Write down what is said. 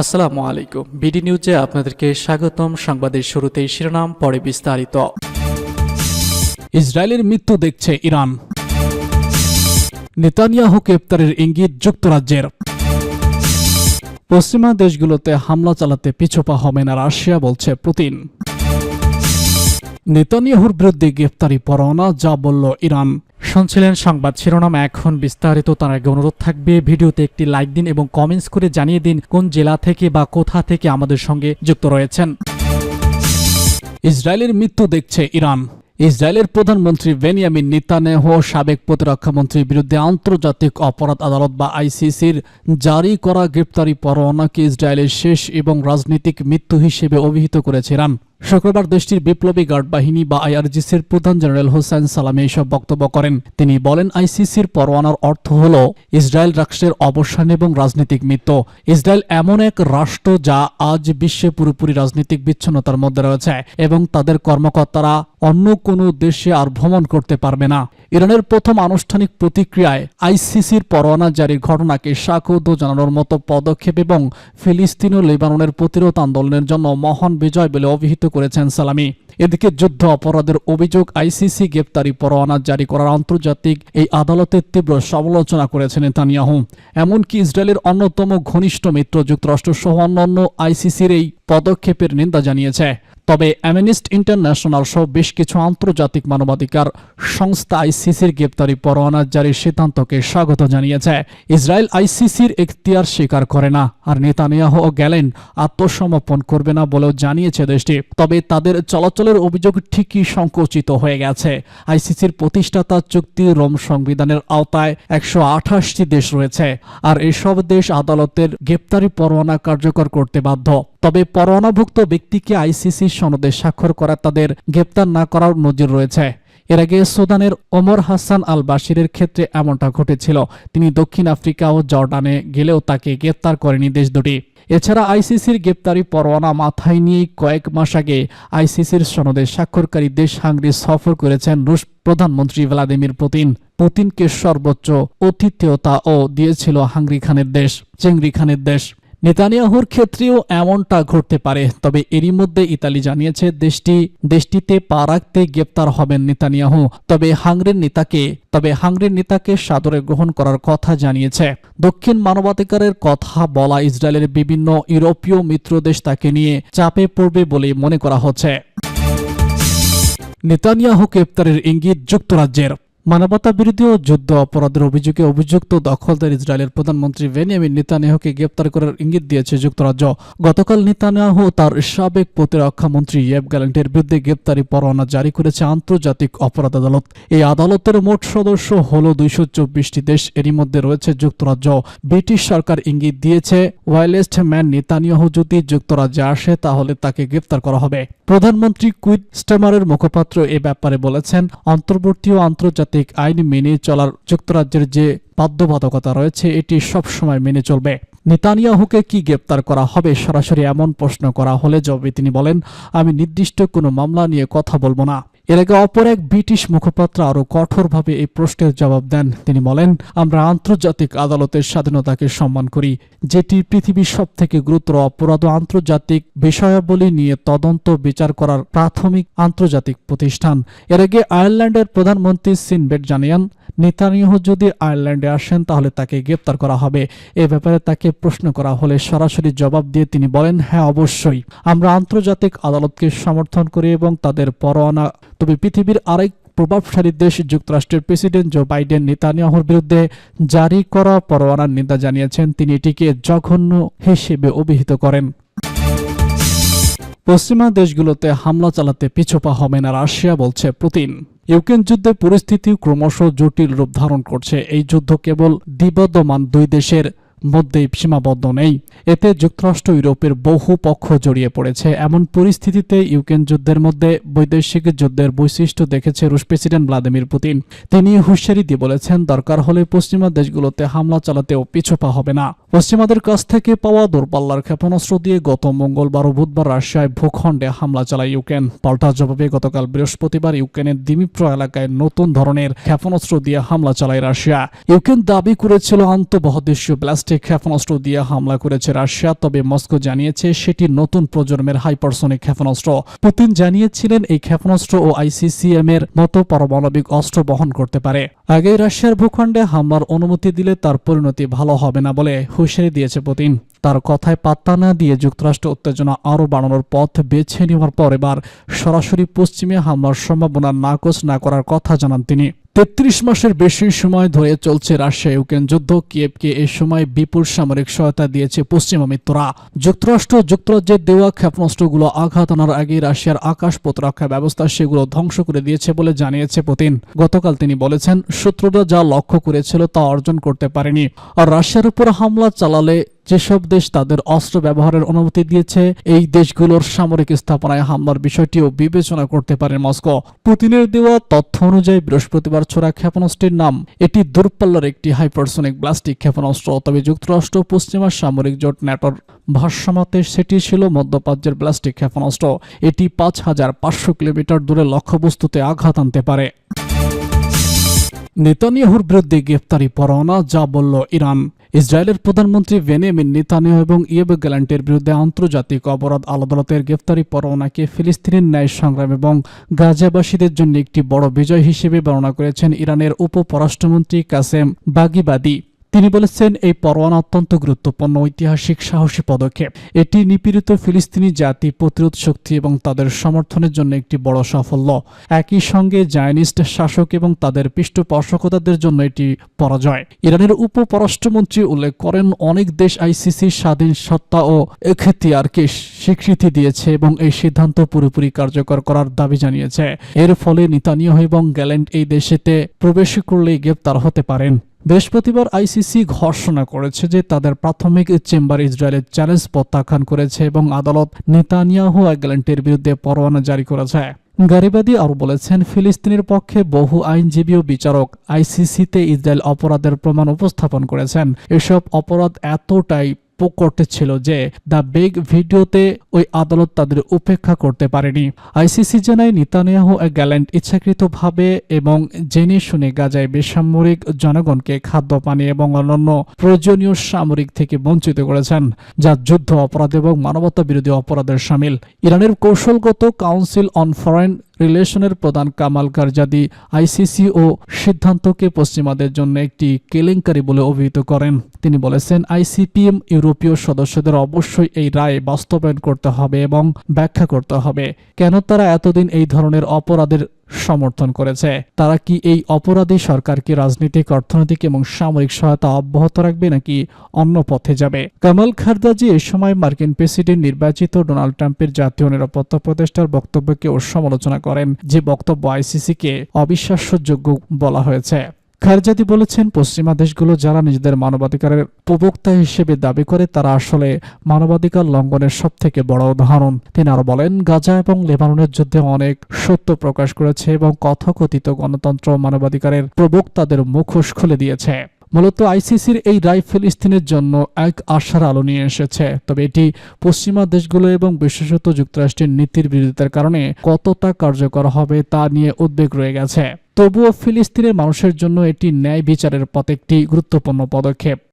আসসালামু আলাইকুম। বিডি নিউজে আপনাদেরকে স্বাগতম। সংবাদের শুরুতেই শিরোনাম, পরে বিস্তারিত। ইসরায়েলের মৃত্যু দেখছে ইরান। নেতানিয়াহু গ্রেপ্তারের ইঙ্গিত যুক্তরাজ্যের। পশ্চিমা দেশগুলোতে হামলা চালাতে পিছপা হবে না রাশিয়া, বলছে পুতিন। নেতানিয়াহুর বিরুদ্ধে গ্রেপ্তারি পরোয়ানা, যা বলল ইরান। শুনছিলেন সংবাদ শিরোনাম, এখন বিস্তারিত। তার আগে অনুরোধ থাকবে, ভিডিওতে একটি লাইক দিন এবং কমেন্টস করে জানিয়ে দিন কোন জেলা থেকে বা কোথা থেকে আমাদের সঙ্গে যুক্ত রয়েছেন। ইসরায়েলের মৃত্যু দেখছে ইরান। ইসরায়েলের প্রধানমন্ত্রী বেনিয়ামিন নিতানেহ সাবেক প্রতিরক্ষামন্ত্রীর বিরুদ্ধে আন্তর্জাতিক অপরাধ আদালত বা আইসিসির জারি করা গ্রেপ্তারি পরোয়ানাকে ইসরায়েলের শেষ এবং রাজনৈতিক মৃত্যু হিসেবে অভিহিত করেছে ইরান। শুক্রবার দেশটির বিপ্লবী গার্ড বাহিনী বা আইআরজিসির প্রধান জেনারেল হোসেন সালামে এসব বক্তব্য করেন। তিনি বলেন, আইসিসির পরোয়ানার অর্থ হল ইসরায়েল রাষ্ট্রের অবসান এবং রাজনৈতিক মৃত্যু ইসরায়েল এমন এক রাষ্ট্র যা আজ বিশ্বে পুরোপুরি রাজনৈতিক বিচ্ছিন্নতার মধ্যে রয়েছে এবং তাদের কর্মকর্তারা অন্য কোনো দেশে আর ভ্রমণ করতে পারবে না। ইরানের প্রথম আনুষ্ঠানিক প্রতিক্রিয়ায় আইসিসির পরোয়ানা জারির ঘটনাকে স্বাগত জানানোর মতো পদক্ষেপ এবং ফিলিস্তিন ও লেবাননের প্রতিরোধ আন্দোলনের জন্য মহান বিজয় বলে অভিহিত করেছেন সালামি। এদিকে যুদ্ধ অপরাধের অভিযোগ আইসিসি গ্রেপ্তারি পরোয়ানা জারি করার আন্তর্জাতিক এই আদালতের তীব্র সমালোচনা করেছেন নেতানিয়াহু। এমনকি ইসরায়েলের অন্যতম ঘনিষ্ঠ মিত্র যুক্তরাষ্ট্র সহ অন্যান্য আইসিসির এই পদক্ষেপের নিন্দা জানিয়েছে। তবে অ্যামনিস্ট ইন্টারন্যাশনাল সহ বেশ কিছু আন্তর্জাতিক মানবাধিকার সংস্থা আইসিসির গ্রেপ্তারি পরোয়ানা জারির সিদ্ধান্তকে স্বাগত জানিয়েছে। ইসরায়েল আইসিসির এখতিয়ার স্বীকার করে না, আর নেতানিয়াহ ও গ্যালেন আত্মসমর্পণ করবে না বলেও জানিয়েছে দেশটি। তবে তাদের চলাচলের অভিযোগ ঠিকই সংকুচিত হয়ে গেছে। আইসিসির প্রতিষ্ঠাতা চুক্তি রোম সংবিধানের আওতায় একশো আঠাশটি দেশ রয়েছে, আর এসব দেশ আদালতের গ্রেপ্তারি পরোয়ানা কার্যকর করতে বাধ্য। তবে পরোয়ানাভুক্ত ব্যক্তিকে আইসিসি সনদে স্বাক্ষর করা তাদের গ্রেপ্তার না করার নজির রয়েছে। এর আগে সুদানের ওমর হাসান আল বাশিরের ক্ষেত্রে এমনটা ঘটেছিল। তিনি দক্ষিণ আফ্রিকা ও জর্ডানে গেলেও তাকে গ্রেপ্তার করেনি দেশ দুটি। এছাড়া আইসিসির গ্রেপ্তারি পরোয়ানা মাথায় নিয়ে কয়েক মাস আগে আইসিসির সনদে স্বাক্ষরকারী দেশ হাঙ্গরি সফর করেছেন রুশ প্রধানমন্ত্রী ভ্লাদিমির পুতিন। পুতিনকে সর্বোচ্চ অতিথেয়তাও দিয়েছিল হাঙ্গরি খানের দেশ, চেংরি খানের দেশ। নেতানিয়াহুর ক্ষেত্রেও এমনটা ঘটতে পারে। তবে এরই মধ্যে ইতালি জানিয়েছে, দেশটি, দেশটিতে পা রাখতে গ্রেপ্তার হবেন নেতানিয়াহু। তবে হাংরের নেতাকে, তবে হাংরের নেতাকে সাদরে গ্রহণ করার কথা জানিয়েছে। দক্ষিণ মানবাধিকারের কথা বলা ইসরায়েলের বিভিন্ন ইউরোপীয় মিত্র দেশ তাকে নিয়ে চাপে পড়বে বলে মনে করা হচ্ছে। নেতানিয়াহু গ্রেপ্তারের ইঙ্গিত যুক্তরাজ্যের। মানবতা বিরোধী ও যুদ্ধ অপরাধের অভিযোগে অভিযুক্ত দখলদার ইসরায়েলের প্রধানমন্ত্রী বেনিয়ামিন নেতানিয়াহুকে গ্রেপ্তার করার ইঙ্গিত দিয়েছে যুক্তরাজ্য। গতকাল নেতানিয়াহু তার সাবেক প্রতিরক্ষা মন্ত্রী ইয়েব গ্যালেন্টের বিরুদ্ধে গ্রেপ্তারি পরোয়ানা জারি করেছে আন্তর্জাতিক অপরাধ আদালত। এই আদালতের মোট সদস্য হল দুইশো চব্বিশটি দেশ। এরই মধ্যে রয়েছে যুক্তরাজ্য। ব্রিটিশ সরকার ইঙ্গিত দিয়েছে, ওয়াইলেস্ট ম্যান নেতানিয়াহু যদি যুক্তরাজ্যে আসে, তাহলে তাকে গ্রেপ্তার করা হবে। প্রধানমন্ত্রী কুইট স্টেমারের মুখপাত্র এ ব্যাপারে বলেছেন, অন্তর্বর্তী ও আন্তর্জাতিক আইন মেনে চলার যুক্তরাজ্যের যে বাধ্যবাধকতা রয়েছে, এটি সবসময় মেনে চলবে। নেতানিয়াহুকে কি গ্রেপ্তার করা হবে সরাসরি এমন প্রশ্ন করা হলে জবে তিনি বলেন, আমি নির্দিষ্ট কোনো মামলা নিয়ে কথা বলব না। এর আগে অপর এক ব্রিটিশ মুখপাত্র আরও কঠোরভাবে এই প্রশ্নের জবাব দেন। তিনি বলেন, আমরা আন্তর্জাতিক আদালতের স্বাধীনতাকে সম্মান করি, যেটি পৃথিবীর সব থেকে গুরুতর অপরাধ আন্তর্জাতিক বিষয়াবলী নিয়ে তদন্ত বিচার করার প্রাথমিক আন্তর্জাতিক প্রতিষ্ঠান। এর আগে আয়ারল্যান্ডের প্রধানমন্ত্রী সিনবেট জানিয়েন নেতানিয়াহু যদি আয়ারল্যান্ডে আসেন, তাহলে তাকে গ্রেপ্তার করা হবে। এ ব্যাপারে তাকে প্রশ্ন করা হলে সরাসরি জবাব দিয়ে তিনি বলেন হ্যাঁ অবশ্যই। আমরা আন্তর্জাতিক আদালতকে সমর্থন করি এবং তাদের পরোয়ানা। তবে পৃথিবীর আরেক প্রভাবশালী দেশ যুক্তরাষ্ট্রের প্রেসিডেন্ট জো বাইডেন নেতানিয়াহুর বিরুদ্ধে জারি করা পরোয়ানার নিন্দা জানিয়েছেন। তিনি এটিকে জঘন্য হিসেবে অভিহিত করেন। পশ্চিমা দেশগুলোতে হামলা চালাতে পিছপা হবে না, রাশিয়া বলছে পুতিন। ইউক্রেন যুদ্ধে পরিস্থিতি ক্রমশ জটিল রূপ ধারণ করছে। এই যুদ্ধ কেবল দিবদমান দুই দেশের মধ্যেই সীমাবদ্ধ নেই। এতে যুক্তরাষ্ট্র ইউরোপের বহু পক্ষ জড়িয়ে পড়েছে। এমন পরিস্থিতিতে ইউক্রেন যুদ্ধের মধ্যে বৈদেশিক যুদ্ধের বৈশিষ্ট্য দেখেছে রুশ প্রেসিডেন্ট ভ্লাদিমির পুতিন। তিনি হুঁশিয়ারি দিয়ে বলেছেন, দরকার হলে পশ্চিমা দেশগুলোতে হামলা চালাতেও পিছপা হবে না। পশ্চিমাদের কাছ থেকে পাওয়া দূরপাল্লার ক্ষেপণাস্ত্র দিয়ে গত মঙ্গলবার ও বুধবার রাশিয়ায় ভূখণ্ডে হামলা চালায় ইউক্রেন। পাল্টা জবাবে গতকাল বৃহস্পতিবার ইউক্রেনের দিমিপ্র এলাকায় নতুন ধরনের ক্ষেপণাস্ত্র দিয়ে হামলা চালায় রাশিয়া। ইউক্রেন দাবি করেছিল আন্তঃবহদেশীয় ব্লাস্টিক ব্যালিস্টিক ক্ষেপণাস্ত্র দিয়ে হামলা করেছে রাশিয়া, তবে মস্কো জানিয়েছে সেটি নতুন প্রজন্মের হাইপারসোনিক ক্ষেপণাস্ত্র। পুতিন জানিয়েছিলেন এই ক্ষেপণাস্ত্র ও আইসিসিএম এর মতো পারমাণবিক অস্ত্র বহন করতে পারে। আগে রাশিয়ার ভূখণ্ডে হামলার অনুমতি দিলে তার পরিণতি ভালো হবে না বলে হুঁশিয়ারি দিয়েছে পুতিন। তার কথায় পাত্তা না দিয়ে যুক্তরাষ্ট্র উত্তেজনা আরও বাড়ানোর পথ বেছে নেওয়ার পর এবার সরাসরি পশ্চিমে হামলার সম্ভাবনা নাকচ না করার কথা জানান তিনি। তেত্রিশ মাসের বেশি সময় ধরে চলছে রাশিয়া ইউক্রেন যুদ্ধ। কিয়েভকে এ সময় বিপুল সামরিক সহায়তা দিয়েছে পশ্চিমা মিত্ররা। যুক্তরাষ্ট্র যুক্তরাজ্যের দেওয়া ক্ষেপণাস্ত্রগুলো আঘাত আনার আগে রাশিয়ার আকাশ প্রতিরক্ষা ব্যবস্থা সেগুলো ধ্বংস করে দিয়েছে বলে জানিয়েছে পুতিন। গতকাল তিনি বলেছেন, শত্রুরা যা লক্ষ্য করেছিল তা অর্জন করতে পারেনি। আর রাশিয়ার উপর হামলা চালালে যেসব দেশ তাদের অস্ত্র ব্যবহারের অনুমতি দিয়েছে, এই দেশগুলোর সামরিক স্থাপনায় হামলার বিষয়টিও বিবেচনা করতে পারে মস্কো। পুতিনের দেওয়া তথ্য অনুযায়ী বৃহস্পতিবার ছোড়া ক্ষেপণাস্ত্রের নাম, এটি দূরপাল্লার একটি হাইপারসোনিক ব্লাস্টিক ক্ষেপণাস্ত্র, তবে যুক্তরাষ্ট্র পশ্চিমা সামরিক জোট ন্যাটোর ভাষ্যমতে সেটি ছিল মধ্যপ্রাচ্যের ব্লাস্টিক ক্ষেপণাস্ত্র। এটি পাঁচ হাজার পাঁচশো কিলোমিটার দূরে লক্ষ্যবস্তুতে আঘাত আনতে পারে। নেতানিয়াহুর বিরুদ্ধে গ্রেপ্তারি পরোয়ানা, যা বলল ইরান। ইসরায়েলের প্রধানমন্ত্রী বেনিয়ামিন নেতানিয়াহু এবং ইয়েব গ্যালান্টের বিরুদ্ধে আন্তর্জাতিক অপরাধ আদালতের গ্রেফতারি পরোয়ানাকে ফিলিস্তিনের ন্যায় সংগ্রাম এবং গাজাবাসীদের জন্য একটি বড় বিজয় হিসেবে বর্ণনা করেছেন ইরানের উপপরাষ্ট্রমন্ত্রী কাসেম বাগিবাদী। তিনি বলেছেন, এই পরোয়ানা অত্যন্ত গুরুত্বপূর্ণ ঐতিহাসিক সাহসী পদক্ষেপ। এটি নিপীড়িত ফিলিস্তিনি জাতি, প্রতিরোধ শক্তি এবং তাদের সমর্থনের জন্য একটি বড় সাফল্য। একই সঙ্গে জায়নিস্ট শাসক এবং তাদের পৃষ্ঠপোষকতাদের জন্য এটি পরাজয়। ইরানের উপপররাষ্ট্রমন্ত্রী উল্লেখ করেন, অনেক দেশ আইসিসির স্বাধীন সত্তা ও এখতিয়ারকে স্বীকৃতি দিয়েছে এবং এই সিদ্ধান্ত পুরোপুরি কার্যকর করার দাবি জানিয়েছে। এর ফলে নিতানিয়াহ এবং গ্যালেন্ট এই দেশেতে প্রবেশ করলেই গ্রেপ্তার হতে পারেন। বৃহস্পতিবার আইসিসি ঘোষণা করেছে যে তাদের প্রাথমিক চেম্বার ইসরায়েলের চ্যালেঞ্জ প্রত্যাখ্যান করেছে এবং আদালত নেতানিয়াহু গ্যালেন্টের বিরুদ্ধে পরোয়ানা জারি করেছে। গারিবাদী আরও বলেছেন, ফিলিস্তিনের পক্ষে বহু আইনজীবী ও বিচারক আইসিসিতে ইসরায়েল অপরাধের প্রমাণ উপস্থাপন করেছেন। এসব অপরাধ এতটাই করতে ছিল যে দ্য বেগ ভিডিওতে ওই আদালত তাদের উপেক্ষা করতে পারেনি। আইসিসি জানায়, নিতানিয়াহু গ্যালেন্ট ইচ্ছাকৃতভাবে এবং জেনে শুনে গাজায় বেসামরিক জনগণকে খাদ্য, পানি এবং অন্যান্য প্রয়োজনীয় সামরিক থেকে বঞ্চিত করেছেন, যা যুদ্ধ অপরাধ এবং মানবতা বিরোধী অপরাধের সামিল। ইরানের কৌশলগত কাউন্সিল অন ফরেন রিলেশনের প্রধান কামাল কারজাদি, আইসিসি ও সিদ্ধান্তকে পশ্চিমাদের জন্য একটি কেলেঙ্কারি বলে অভিহিত করেন। তিনি বলেছেন, আইসিপিএম ইউরোপীয় সদস্যদের অবশ্যই এই রায় বাস্তবায়ন করতে হবে এবং ব্যাখ্যা করতে হবে। কেন তারা এতদিন এই ধরনের অপরাধের সমর্থন করেছে। তারা কি এই অপরাধী সরকারকে রাজনৈতিক, অর্থনৈতিক এবং সামরিক সহায়তা অব্যাহত রাখবে নাকি অন্য পথে যাবে? কামাল খারদাজি এ সময় মার্কিন প্রেসিডেন্ট নির্বাচিত ডোনাল্ড ট্রাম্পের জাতীয় নিরাপত্তা উপদেষ্টার বক্তব্যকে সমালোচনা করেন, যে বক্তব্য আইসিসিকে অবিশ্বাস্যযোগ্য বলা হয়েছে। খারজাদি বলেছেন, পশ্চিমা দেশগুলো যারা নিজেদের মানবাধিকারের প্রবক্তা হিসেবে দাবি করে, তারা আসলে মানবাধিকার লঙ্ঘনের সব থেকে বড় উদাহরণ। তিনি আরও বলেন, গাজা এবং লেবাননের যুদ্ধে অনেক সত্য প্রকাশ করেছে এবং কথকথিত গণতন্ত্র মানবাধিকারের প্রবক্তাদের মুখোশ খুলে দিয়েছে। মূলত আইসিসির এই রায় ফিলিস্তিনের জন্য এক আশার আলো নিয়ে এসেছে। তবে এটি পশ্চিমা দেশগুলো এবং বিশেষত যুক্তরাষ্ট্রের নীতির বিরোধিতার কারণে কতটা কার্যকর হবে তা নিয়ে উদ্বেগ রয়ে গেছে। তবুও ফিলিস্তিনের মানুষের জন্য এটি ন্যায় বিচারের পথ একটি গুরুত্বপূর্ণ পদক্ষেপ।